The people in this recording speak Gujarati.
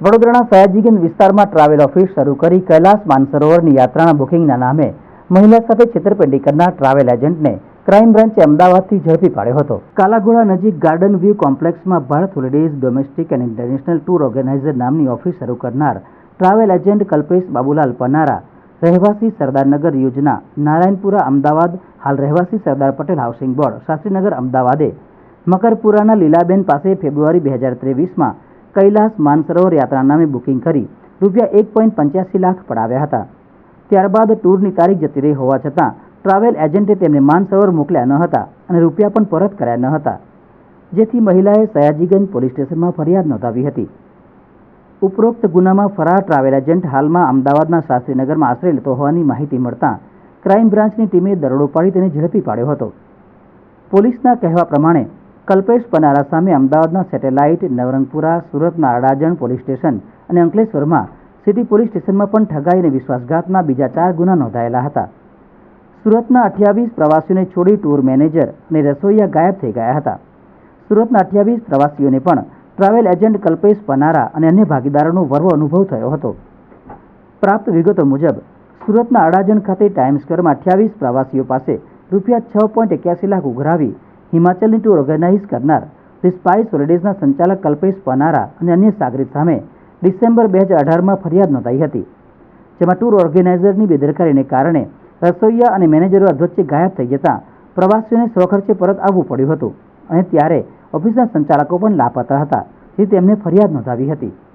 વડોદરાના સયાજીગંજ વિસ્તારમાં ટ્રાવેલ ઓફિસ શરૂ કરી કૈલાસ માનસરોવરની યાત્રાના બુકિંગના નામે મહિલા સાથે છેતરપિંડી કરનાર ટ્રાવેલ એજન્ટને ક્રાઇમ બ્રાન્ચે અમદાવાદથી ઝડપી પાડ્યો હતો. કાલાઘોડા નજીક garden view કોમ્પ્લેક્સમાં Bharat holidays domestic and international tour organizer નામની ઓફિસ શરૂ કરનાર ટ્રાવેલ એજન્ટ કલ્પેશ બાબુલાલ પનારા રહેવાસી સરદારનગર યોજના, નારાયણપુરા અમદાવાદ, હાલ રહેવાસી સરદાર પટેલ હાઉસિંગ બોર્ડ શાસ્ત્રીનગર અમદાવાદે, મકરપુરાના લીલાબેન પાસે ફેબ્રુઆરી બે હજાર ત્રેવીસમાં કૈલાસ માનસરોવર યાત્રા નામે બુકિંગ કરી રૂપિયા એક પોઈન્ટ પંચ્યાસી લાખ પડાવ્યા હતા. ત્યારબાદ ટૂરની તારીખ જતી રહી હોવા છતાં ટ્રાવેલ એજન્ટે તેમને માનસરોવર મોકલ્યા ન હતા અને રૂપિયા પણ પરત કર્યા ન હતા. જેથી મહિલાએ સયાજીગંજ પોલીસ સ્ટેશનમાં ફરિયાદ નોંધાવી હતી. ઉપરોક્ત ગુનામાં ફરાર ટ્રાવેલ એજન્ટ હાલમાં અમદાવાદના શાસ્ત્રીનગરમાં આશ્રય લેતો હોવાની માહિતી મળતા ક્રાઇમ બ્રાન્ચની ટીમે દરોડો પાડી તેને ઝડપી પાડ્યો હતો. પોલીસના કહેવા પ્રમાણે કલ્પેશ પનારા સામે અમદાવાદના સેટેલાઇટ નવરંગપુરા, સુરતના અડાજણ પોલીસ સ્ટેશન અને અંકલેશ્વરમાં સિટી પોલીસ સ્ટેશનમાં પણ ઠગાઈ અને વિશ્વાસઘાતના બીજા ચાર ગુના નોંધાયેલા હતા. સુરતના અઠ્યાવીસ પ્રવાસીઓને છોડી ટૂર મેનેજર અને રસોઈયા ગાયબ થઈ ગયા હતા. સુરતના અઠ્યાવીસ પ્રવાસીઓને પણ ટ્રાવેલ એજન્ટ કલ્પેશ પનારા અને અન્ય ભાગીદારોનો વર્વો અનુભવ થયો હતો. પ્રાપ્ત વિગતો મુજબ, સુરતના અડાજણ ખાતે ટાઈમ સ્ક્વેરમાં અઠ્યાવીસ પ્રવાસીઓ પાસે રૂપિયા છ પોઈન્ટ એક્યાસી લાખ ઉઘરાવી હિમાચલની ટૂર ઓર્ગેનાઇઝ કરનાર ધી સ્પાઇસ હોલિડેઝના સંચાલક કલ્પેશ પનારા અને અન્ય સાગરીત સામે ડિસેમ્બર બે હજાર અઢારમાં ફરિયાદ નોંધાઈ હતી, જેમાં ટૂર ઓર્ગેનાઇઝરની બેદરકારીને કારણે રસોઈયા અને મેનેજરો અધવચ્ચે ગાયબ થઈ જતાં પ્રવાસીઓને સ્વખર્ચે પરત આવવું પડ્યું હતું અને ત્યારે ઓફિસના સંચાલકો પણ લાપતા હતા જેથી તેમને ફરિયાદ નોંધાવી હતી.